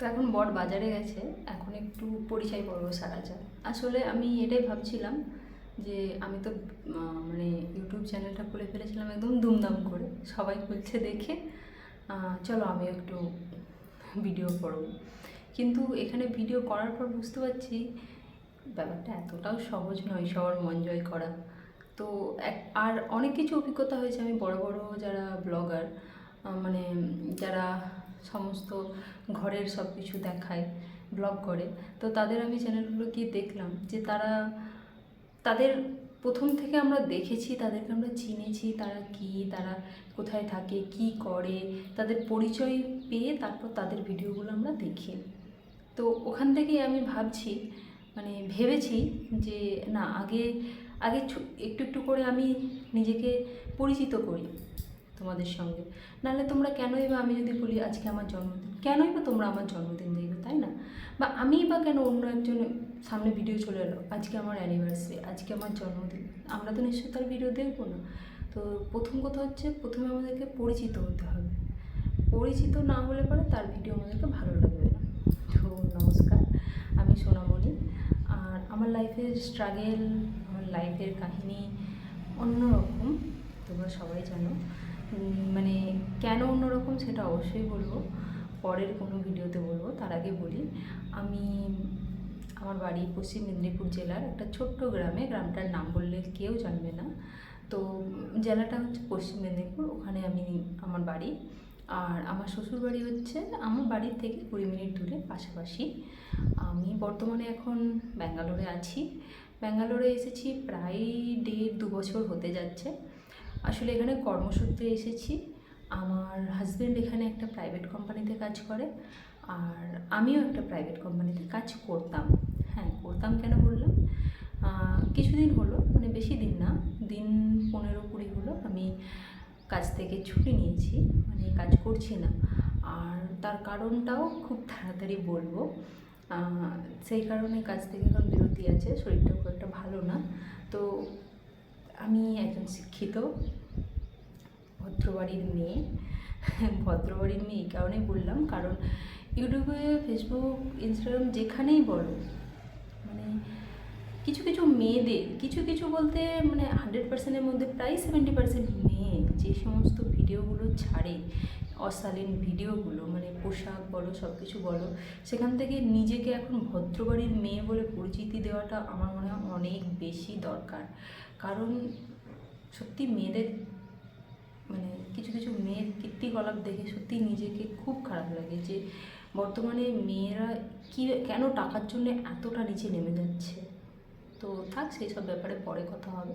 তো এখন বট বাজারে গেছে, এখন একটু পরিচয় পর্ব সারা যায় আসলে আমি এটাই ভাবছিলাম যে আমি তো মানে ইউটিউব চ্যানেলটা খুলে ফেলেছিলাম একদম দুমদাম করে, সবাই খুলছে দেখে। চলো আমি একটু ভিডিও করব। কিন্তু এখানে ভিডিও করার পর বুঝতে পারছি, ব্যাপারটা এতটাও সহজ নয় সবার মন জয় করা। তো আর অনেক কিছু অভিজ্ঞতা হয়েছে, আমি বড় বড় যারা ব্লগার মানে যারা সমস্ত ঘরের সব কিছু দেখায় ব্লগ করে, তো তাদের আমি চ্যানেলগুলো গিয়ে দেখলাম যে তারা, তাদের প্রথম থেকে আমরা দেখেছি, তাদেরকে আমরা চিনেছি, তারা কি, তারা কোথায় থাকে, কি করে, তাদের পরিচয় পেয়ে তারপর তাদের ভিডিওগুলো আমরা দেখি। তো ওখান থেকেই আমি ভাবছি মানে ভেবেছি যে না, আগে আগে একটু একটু করে আমি নিজেকে পরিচিত করি। তোমাদের সঙ্গে। নাহলে তোমরা কেনই বা আমি যদি বলি আজকে আমার জন্মদিন? কেনই বা তোমরা আমার জন্মদিন দেখবে তাই না? বা আমিই বা কেন অন্য একজনের সামনে ভিডিও চলে এলো? আজকে আমার অ্যানিভার্সারি আজকে আমার জন্মদিন। আমরা তো নিশ্চয়ই তার ভিডিও দেখব না। তো প্রথম কথা হচ্ছে, প্রথমে আমাদেরকে পরিচিত হতে হবে। পরিচিত না হলে পরে তার ভিডিও আমাদেরকে ভালো লাগবে না। তো নমস্কার, আমি সোনামণি। আর আমার লাইফের স্ট্রাগেল আমার লাইফের কাহিনী অন্যরকম, তোমরা সবাই জানো। মানে কেন অন্যরকম সেটা অবশ্যই বলব। পরের কোনো ভিডিওতে বলব, তার আগে বলি, আমি আমার বাড়ি পশ্চিম মেদিনীপুর জেলার একটা ছোট্ট গ্রামে, গ্রামটার নাম বললে কেউ জানবে না। তো জেলাটা হচ্ছে পশ্চিম মেদিনীপুর, ওখানে আমি আমার বাড়ি। আর আমার শ্বশুর বাড়ি হচ্ছে, আমার বাড়ির থেকে কুড়ি মিনিট দূরে পাশাপাশি। আমি বর্তমানে এখন ব্যাঙ্গালোরে আছি। ব্যাঙ্গালোরে এসেছি প্রায় দেড় দু বছর হতে যাচ্ছে। আসলে এখানে কর্মসূত্রে এসেছি। আমার হাজব্যান্ড এখানে একটা প্রাইভেট কোম্পানিতে কাজ করে আর আমিও একটা প্রাইভেট কোম্পানিতে কাজ করতাম। হ্যাঁ করতাম কেন বললাম? কিছুদিন হলো মানে বেশি দিন না, দিন পনেরো কুড়ি হলো আমি কাজ থেকে ছুটি নিয়েছি মানে কাজ করছি না। আর তার কারণটাও খুব তাড়াতাড়ি বলব। সেই কারণে কাজ থেকে এখন বিরতি আছে শরীরটা খুব একটা ভালো না। তো আমি একজন শিক্ষিত ভদ্রবাড়ির মেয়ে। ভদ্রবাড়ির মেয়ে এই কারণেই বললাম, কারণ ইউটিউবে ফেসবুক ইনস্টাগ্রাম যেখানেই বলো মানে কিছু কিছু মেয়েদের, কিছু কিছু বলতে মানে হান্ড্রেড পার্সেন্টের মধ্যে প্রায় সেভেন্টি পার্সেন্ট মেয়ে যে সমস্ত ভিডিওগুলো ছাড়ে, অশালীন ভিডিওগুলো মানে পোশাক বলো সব কিছু বলো, সেখান থেকে নিজেকে এখন ভদ্রবাড়ির মেয়ে বলে পরিচিতি দেওয়াটা আমার মনে হয় অনেক বেশি দরকার। কারণ সত্যি মেয়েদের কীর্তিকলাপ দেখে সত্যি নিজেকে খুব খারাপ লাগে যে বর্তমানে মেয়েরা কী, কেন টাকার জন্য এতটা নিচে নেমে যাচ্ছে? তো থাক সেই সব ব্যাপারে পরে কথা হবে।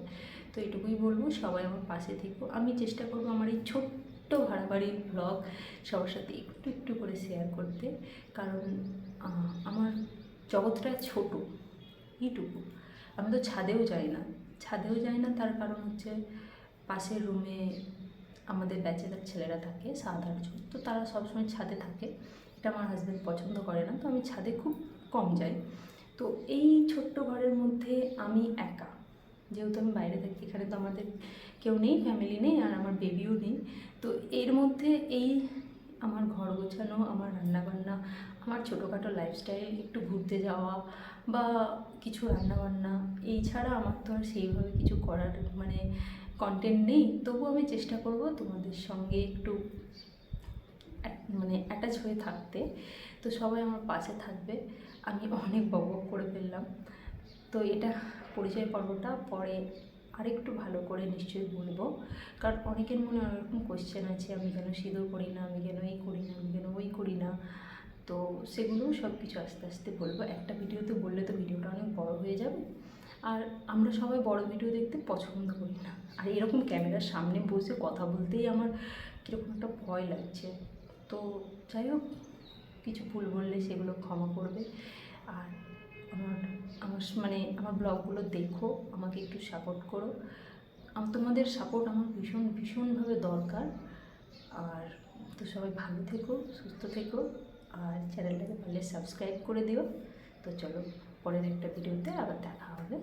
তো এটুকুই বলব, সবাই আমার পাশে থেকো। আমি চেষ্টা করব আমার এই ছোট্ট ভাড়া বাড়ির ব্লগ সবার সাথে একটু একটু করে শেয়ার করতে। কারণ আমার জগৎটা ছোট, এইটুকু। আমি তো ছাদেও যাই না। ছাদেও যাই না, তার কারণ হচ্ছে পাশের রুমে আমাদের ব্যাচেলার ছেলেরা থাকে সাত আটজন তো তারা সবসময় ছাদে থাকে। এটা আমার হাজব্যান্ড পছন্দ করে না। তো আমি ছাদে খুব কম যাই। তো এই ছোট্ট ঘরের মধ্যে আমি একা। যেহেতু আমি বাইরে থাকি, এখানে তো আমাদের কেউ নেই ফ্যামিলি নেই, আর আমার বেবিও নেই। তো এর মধ্যে এই আমার ঘর গোছানো, আমার রান্নাবান্না, আমার ছোটোখাটো লাইফস্টাইল একটু ঘুরতে যাওয়া বা কিছু রান্নাবান্না, এই ছাড়া আমার তো আর সেইভাবে কিছু করার মানে কন্টেন্ট নেই, তবু আমি চেষ্টা করব তোমাদের সঙ্গে একটু মানে অ্যাটাচ হয়ে থাকতে। তো সবাই আমার পাশে থাকবে। আমি অনেক বক করে ফেললাম। তো এটা পরিচয় পর্বটা পরে আরেকটু ভালো করে নিশ্চয়ই বলব। কারণ অনেকের মনে অনেক রকম কোশ্চেন আছে, আমি কেন সিঁদুর করি না, আমি কেন এই করি না, আমি কেন ওই করি না। তো সেগুলোও সব কিছু আস্তে আস্তে বলব। একটা ভিডিওতে বললে তো ভিডিওটা অনেক বড় হয়ে যাবে। আর আমরা সবাই বড় ভিডিও দেখতে পছন্দ করি না। আর এরকম ক্যামেরার সামনে বসে কথা বলতেই আমার কীরকম একটা ভয় লাগছে। তো যাই হোক, কিছু ভুল বললে সেগুলো ক্ষমা করবে। আর আমার আমার মানে আমার ব্লগগুলো দেখো, আমাকে একটু সাপোর্ট করো। তোমাদের সাপোর্ট আমার ভীষণ, ভীষণভাবে দরকার। আর তো সবাই ভালো থেকো, সুস্থ থেকো। আর চ্যানেলটাকে পারলে সাবস্ক্রাইব করে দিও। তো চলো। পরের একটা ভিডিওতে আবার দেখা হবে।